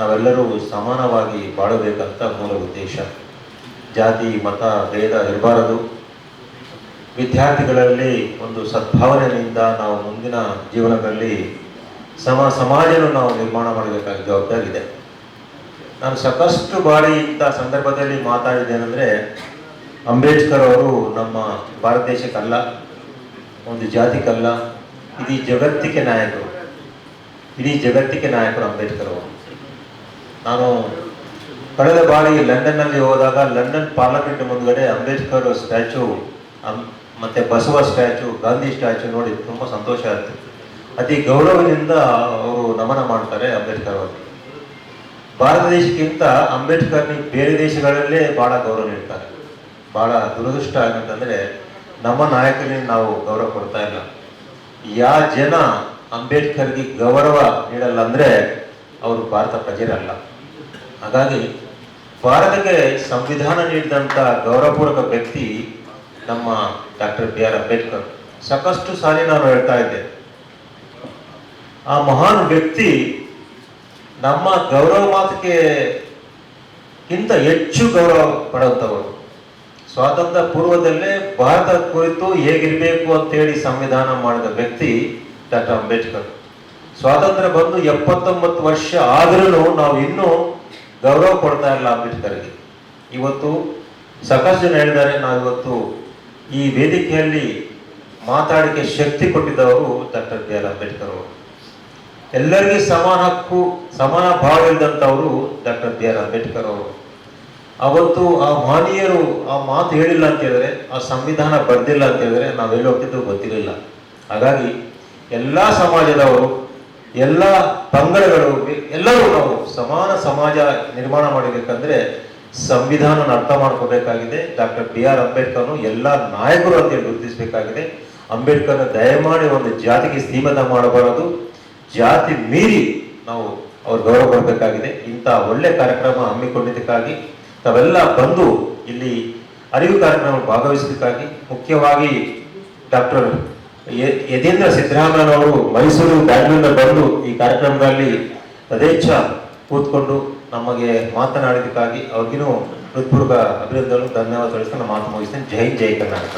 ನಾವೆಲ್ಲರೂ ಸಮಾನವಾಗಿ ಬಾಳಬೇಕಂತ ಮೂಲ ಉದ್ದೇಶ. ಜಾತಿ, ಮತ, ಭೇದ ಇರಬಾರದು. ವಿದ್ಯಾರ್ಥಿಗಳಲ್ಲಿ ಒಂದು ಸದ್ಭಾವನೆಯಿಂದ ನಾವು ಮುಂದಿನ ಜೀವನದಲ್ಲಿ ಸಮ ಸಮಾಜವನ್ನು ನಾವು ನಿರ್ಮಾಣ ಮಾಡಬೇಕಾದ ಜವಾಬ್ದಾರಿ ಇದೆ. ನಾನು ಸಾಕಷ್ಟು ಬಾರಿ ಇಂಥ ಸಂದರ್ಭದಲ್ಲಿ ಮಾತಾಡಿದ್ದೇನೆಂದರೆ ಅಂಬೇಡ್ಕರ್ ಅವರು ನಮ್ಮ ಭಾರತ ದೇಶಕ್ಕಲ್ಲ, ಒಂದು ಜಾತಿಗಲ್ಲ ಇಡೀ ಜಗತ್ತಿಗೆ ನಾಯಕರು. ಇಡೀ ಜಗತ್ತಿಗೆ ನಾಯಕರು ಅಂಬೇಡ್ಕರ್ ಅವರು. ನಾನು ಕಳೆದ ಬಾರಿ ಲಂಡನ್ನಲ್ಲಿ ಹೋದಾಗ ಲಂಡನ್ ಪಾರ್ಲಮೆಂಟ್ ಮುಂದ್ಗಡೆ ಅಂಬೇಡ್ಕರ್ ಸ್ಟ್ಯಾಚು ಮತ್ತೆ ಬಸವ ಸ್ಟ್ಯಾಚು, ಗಾಂಧಿ ಸ್ಟ್ಯಾಚು ನೋಡಿ ತುಂಬ ಸಂತೋಷ ಆಯ್ತು. ಅತಿ ಗೌರವದಿಂದ ಅವರು ನಮನ ಮಾಡ್ತಾರೆ ಅಂಬೇಡ್ಕರ್ ಅವರು. ಭಾರತ ದೇಶಕ್ಕಿಂತ ಅಂಬೇಡ್ಕರ್ನಿ ಬೇರೆ ದೇಶಗಳಲ್ಲೇ ಬಹಳ ಗೌರವ ನೀಡ್ತಾರೆ. ಬಹಳ ದುರದೃಷ್ಟ ಆಗಂತಂದ್ರೆ ನಮ್ಮ ನಾಯಕರಿಗೆ ನಾವು ಗೌರವ ಕೊಡ್ತಾ ಇಲ್ಲ. ಯಾ ಜನ ಅಂಬೇಡ್ಕರ್ಗೆ ಗೌರವ ನೀಡಲ್ಲ ಅಂದ್ರೆ ಅವರು ಭಾರತ ಪ್ರಜೆರಲ್ಲ. ಹಾಗಾಗಿ ಭಾರತಕ್ಕೆ ಸಂವಿಧಾನ ನೀಡಿದಂಥ ಗೌರವಪೂರ್ವಕ ವ್ಯಕ್ತಿ ನಮ್ಮ ಡಾಕ್ಟರ್ ಬಿ ಆರ್ ಅಂಬೇಡ್ಕರ್. ಸಾಕಷ್ಟು ಸಾರಿ ನಾನು ಹೇಳ್ತಾ ಇದ್ದೆ. ಆ ಮಹಾನ್ ವ್ಯಕ್ತಿ ನಮ್ಮ ಗೌರವ ಮಾತಿಗೆ ಗಿಂತ ಹೆಚ್ಚು ಗೌರವ ಪಡುವಂಥವರು ಸ್ವಾತಂತ್ರ್ಯ ಪೂರ್ವದಲ್ಲೇ ಭಾರತ ಕುರಿತು ಹೇಗಿರಬೇಕು ಅಂತೇಳಿ ಸಂವಿಧಾನ ಮಾಡಿದ ವ್ಯಕ್ತಿ ಡಾಕ್ಟರ್ ಅಂಬೇಡ್ಕರ್. ಸ್ವಾತಂತ್ರ್ಯ ಬಂದು ಎಪ್ಪತ್ತೊಂಬತ್ತು ವರ್ಷ ಆದ್ರೂ ನಾವು ಇನ್ನೂ ಗೌರವ ಕೊಡ್ತಾ ಇಲ್ಲ ಅಂಬೇಡ್ಕರ್ಗೆ. ಇವತ್ತು ಸಾಕಷ್ಟು ಜನ ಹೇಳಿದ್ದಾರೆ ನಾವು ಇವತ್ತು ಈ ವೇದಿಕೆಯಲ್ಲಿ ಮಾತಾಡಕ್ಕೆ ಶಕ್ತಿ ಕೊಟ್ಟಿದ್ದವರು ಡಾಕ್ಟರ್ ಬಿ ಆರ್ ಅಂಬೇಡ್ಕರ್ ಅವರು. ಎಲ್ಲರಿಗೂ ಸಮಾನ ಹಕ್ಕು, ಸಮಾನ ಭಾವ ಇಲ್ಲದಂಥವರು ಡಾಕ್ಟರ್ ಬಿ ಆರ್ ಅಂಬೇಡ್ಕರ್ ಅವರು. ಅವತ್ತು ಆ ಮಹನೀಯರು ಆ ಮಾತು ಹೇಳಿಲ್ಲ ಅಂತ ಹೇಳಿದ್ರೆ, ಆ ಸಂವಿಧಾನ ಬರ್ದಿಲ್ಲ ಅಂತ ಹೇಳಿದ್ರೆ ನಾವೆಲ್ಲಿ ಗೊತ್ತಿರಲಿಲ್ಲ. ಹಾಗಾಗಿ ಎಲ್ಲ ಸಮಾಜದವರು ಎಲ್ಲ ಪಂಗಡಗಳು, ಎಲ್ಲರೂ ನಾವು ಸಮಾನ ಸಮಾಜ ನಿರ್ಮಾಣ ಮಾಡಬೇಕಂದ್ರೆ ಸಂವಿಧಾನ ಅರ್ಥ ಮಾಡ್ಕೋಬೇಕಾಗಿದೆ. ಡಾಕ್ಟರ್ ಬಿ ಆರ್ ಅಂಬೇಡ್ಕರ್ನು ಎಲ್ಲ ನಾಯಕರು ಅಂತೇಳಿ ಗುರುತಿಸಬೇಕಾಗಿದೆ. ಅಂಬೇಡ್ಕರ್ನ ದಯಮಾಡಿ ಒಂದು ಜಾತಿಗೆ ಸೀಮಿತ ಮಾಡಬಾರದು. ಜಾತಿ ಮೀರಿ ನಾವು ಅವ್ರ ಗೌರವ ಕೊಡಬೇಕಾಗಿದೆ. ಇಂಥ ಒಳ್ಳೆ ಕಾರ್ಯಕ್ರಮ ಹಮ್ಮಿಕೊಂಡಿದ್ದಕ್ಕಾಗಿ ತಾವೆಲ್ಲ ಬಂದು ಇಲ್ಲಿ ಅರಿವು ಕಾರ್ಯಕ್ರಮ ಭಾಗವಹಿಸಿದ್ದಕ್ಕಾಗಿ ಮುಖ್ಯವಾಗಿ ಡಾಕ್ಟರ್ ಯತೀಂದ್ರ ಸಿದ್ದರಾಮಯ್ಯನವರು ಮೈಸೂರು ಬ್ಯಾಂಗ್ಳೂರಿನ ಬಂದು ಈ ಕಾರ್ಯಕ್ರಮದಲ್ಲಿ ಯಥೇಚ್ಛ ಕೂತ್ಕೊಂಡು ನಮಗೆ ಮಾತನಾಡಿದ್ದಕ್ಕಾಗಿ ಅವ್ರಿಗೂ ಹೃತ್ಪೂರ್ವಕ ಅಭಿನಂದನೆಗಳು. ಧನ್ಯವಾದ ತಿಳಿಸ್ಕೊಂಡು ಮಾತು ಮುಗಿಸ್ತೇನೆ. ಜೈ ಜೈ ಕರ್ನಾಟಕ.